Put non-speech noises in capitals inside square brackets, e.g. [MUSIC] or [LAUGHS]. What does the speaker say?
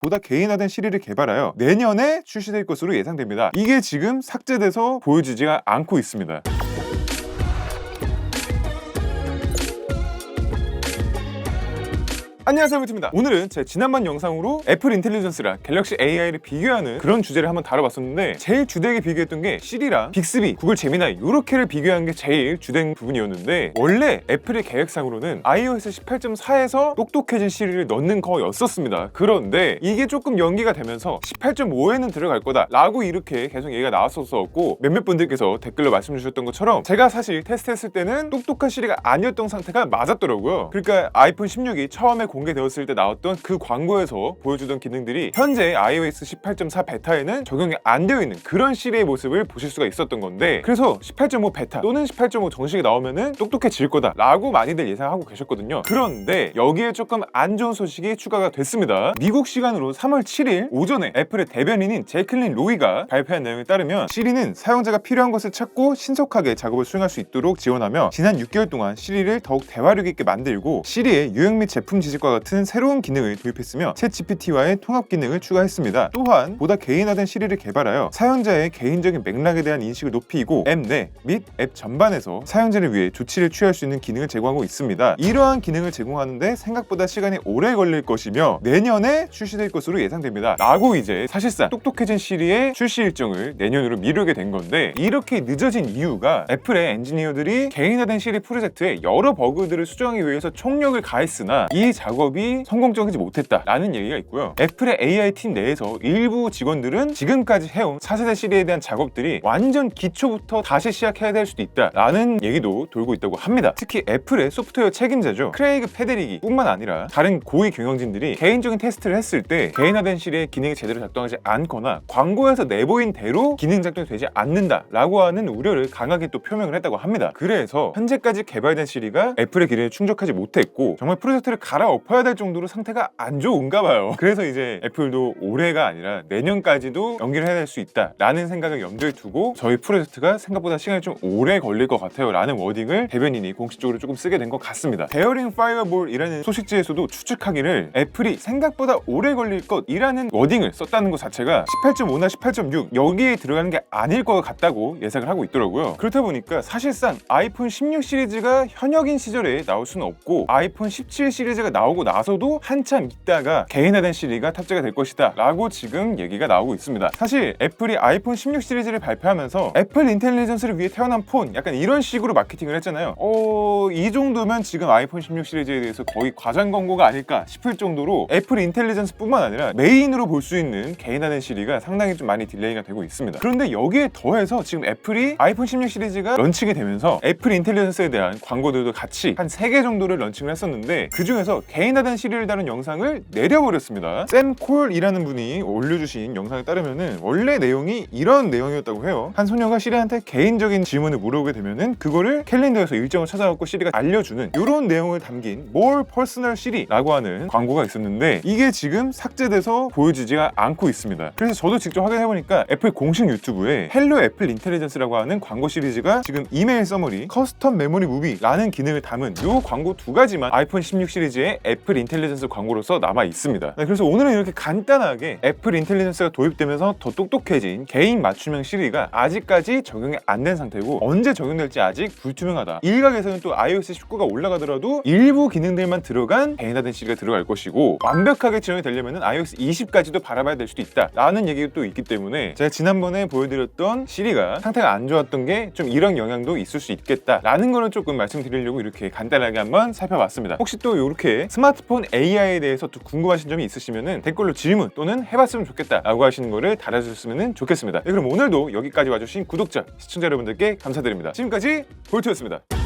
보다 개인화된 시리를 개발하여 내년에 출시될 것으로 예상됩니다. 이게 지금 삭제돼서 보여지지가 않고 있습니다. 안녕하세요 비트입니다. 오늘은 제 지난번 영상으로 애플 인텔리전스랑 갤럭시 AI를 비교하는 그런 주제를 한번 다뤄봤었는데 제일 주되게 비교했던 게 시리랑 빅스비, 구글 제미나이 이렇게를 비교한 게 제일 주된 부분이었는데 원래 애플의 계획상으로는 iOS 18.4에서 똑똑해진 시리를 넣는 거였었습니다. 그런데 이게 조금 연기가 되면서 18.5에는 들어갈 거다 라고 이렇게 계속 얘기가 나왔었었고 몇몇 분들께서 댓글로 말씀 주셨던 것처럼 제가 사실 테스트했을 때는 똑똑한 시리가 아니었던 상태가 맞았더라고요. 그러니까 아이폰 16이 처음에 공 개되었을 때 나왔던 그 광고에서 보여주던 기능들이 현재 iOS 18.4 베타에는 적용이 안 되어 있는 그런 시리의 모습을 보실 수가 있었던 건데 그래서 18.5 베타 또는 18.5 정식이 나오면은 똑똑해질 거다 라고 많이들 예상하고 계셨거든요. 그런데 여기에 조금 안 좋은 소식이 추가가 됐습니다. 미국 시간으로 3월 7일 오전에 애플의 대변인인 제이클린 로이가 발표한 내용에 따르면 시리는 사용자가 필요한 것을 찾고 신속하게 작업을 수행할 수 있도록 지원하며 지난 6개월 동안 시리를 더욱 대화력 있게 만들고 시리의 유형 및 제품 지식과 같은 새로운 기능을 도입했으며 챗 GPT와의 통합 기능을 추가했습니다. 또한 보다 개인화된 시리를 개발하여 사용자의 개인적인 맥락에 대한 인식을 높이고 앱 내 및 앱 전반에서 사용자를 위해 조치를 취할 수 있는 기능을 제공하고 있습니다. 이러한 기능을 제공하는데 생각보다 시간이 오래 걸릴 것이며 내년에 출시될 것으로 예상됩니다. 라고 이제 사실상 똑똑해진 시리의 출시 일정을 내년으로 미루게 된 건데 이렇게 늦어진 이유가 애플의 엔지니어들이 개인화된 시리 프로젝트에 여러 버그들을 수정하기 위해서 총력을 가했으나 이 작업 이 성공적이지 못했다라는 얘기가 있고요. 애플의 AI 팀 내에서 일부 직원들은 지금까지 해온 4세대 시리에 대한 작업들이 완전 기초부터 다시 시작해야 될 수도 있다라는 얘기도 돌고 있다고 합니다. 특히 애플의 소프트웨어 책임자죠. 크레이그 페데릭이 뿐만 아니라 다른 고위 경영진들이 개인적인 테스트를 했을 때 개인화된 시리의 기능이 제대로 작동하지 않거나 광고에서 내보인 대로 기능 작동이 되지 않는다라고 하는 우려를 강하게 또 표명을 했다고 합니다. 그래서 현재까지 개발된 시리가 애플의 기대에 충족하지 못했고 정말 프로젝트를 갈아엎 어야 될 정도로 상태가 안 좋은가 봐요. [LAUGHS] 그래서 이제 애플도 올해가 아니라 내년까지도 연기를 해야 될 수 있다 라는 생각을 염두에 두고 저희 프로젝트가 생각보다 시간이 좀 오래 걸릴 것 같아요 라는 워딩을 대변인이 공식적으로 조금 쓰게 된 것 같습니다. 베어링 파이어볼이라는 소식지에서도 추측하기를 애플이 생각보다 오래 걸릴 것이라는 워딩을 썼다는 것 자체가 18.5나 18.6 여기에 들어가는 게 아닐 것 같다고 예상을 하고 있더라고요. 그렇다 보니까 사실상 아이폰 16 시리즈가 현역인 시절에 나올 수는 없고 아이폰 17 시리즈가 나 오고 나서도 한참 있다가 개인화된 시리가 탑재가 될 것이다 라고 지금 얘기가 나오고 있습니다. 사실 애플이 아이폰 16 시리즈를 발표하면서 애플 인텔리전스를 위해 태어난 폰 약간 이런 식으로 마케팅을 했잖아요. 어, 이 정도면 지금 아이폰 16 시리즈에 대해서 거의 과장 광고가 아닐까 싶을 정도로 애플 인텔리전스 뿐만 아니라 메인으로 볼 수 있는 개인화된 시리가 상당히 좀 많이 딜레이가 되고 있습니다. 그런데 여기에 더해서 지금 애플이 아이폰 16 시리즈가 런칭이 되면서 애플 인텔리전스에 대한 광고들도 같이 한 3개 정도를 런칭을 했었는데 그 중에서 개 인화된 시리를 다룬 영상을 내려버렸습니다. 샘 콜이라는 분이 올려주신 영상에 따르면은 원래 내용이 이런 내용이었다고 해요. 한 소녀가 시리한테 개인적인 질문을 물어보게 되면은 그거를 캘린더에서 일정을 찾아갖고 시리가 알려주는 이런 내용을 담긴 More Personal Siri라고 하는 광고가 있었는데 이게 지금 삭제돼서 보여지지가 않고 있습니다. 그래서 저도 직접 확인해보니까 애플 공식 유튜브에 헬로 애플 인텔리전스라고 하는 광고 시리즈가 지금 이메일 서머리, 커스텀 메모리 무비라는 기능을 담은 이 광고 두 가지만 아이폰 16 시리즈의 애플 인텔리전스 광고로서 남아 있습니다. 네, 그래서 오늘은 이렇게 간단하게 애플 인텔리전스가 도입되면서 더 똑똑해진 개인 맞춤형 시리가 아직까지 적용이 안 된 상태고 언제 적용될지 아직 불투명하다. 일각에서는 또 iOS 19가 올라가더라도 일부 기능들만 들어간 개인화된 시리가 들어갈 것이고 완벽하게 지원이 되려면 iOS 20까지도 바라봐야 될 수도 있다 라는 얘기가 또 있기 때문에 제가 지난번에 보여드렸던 시리가 상태가 안 좋았던 게 좀 이런 영향도 있을 수 있겠다라는 거를 조금 말씀드리려고 이렇게 간단하게 한번 살펴봤습니다. 혹시 또 이렇게 스마트폰 AI에 대해서 또 궁금하신 점이 있으시면 댓글로 질문 또는 해봤으면 좋겠다라고 하시는 거를 달아주셨으면 좋겠습니다. 네, 그럼 오늘도 여기까지 와주신 구독자, 시청자 여러분들께 감사드립니다. 지금까지 볼트였습니다.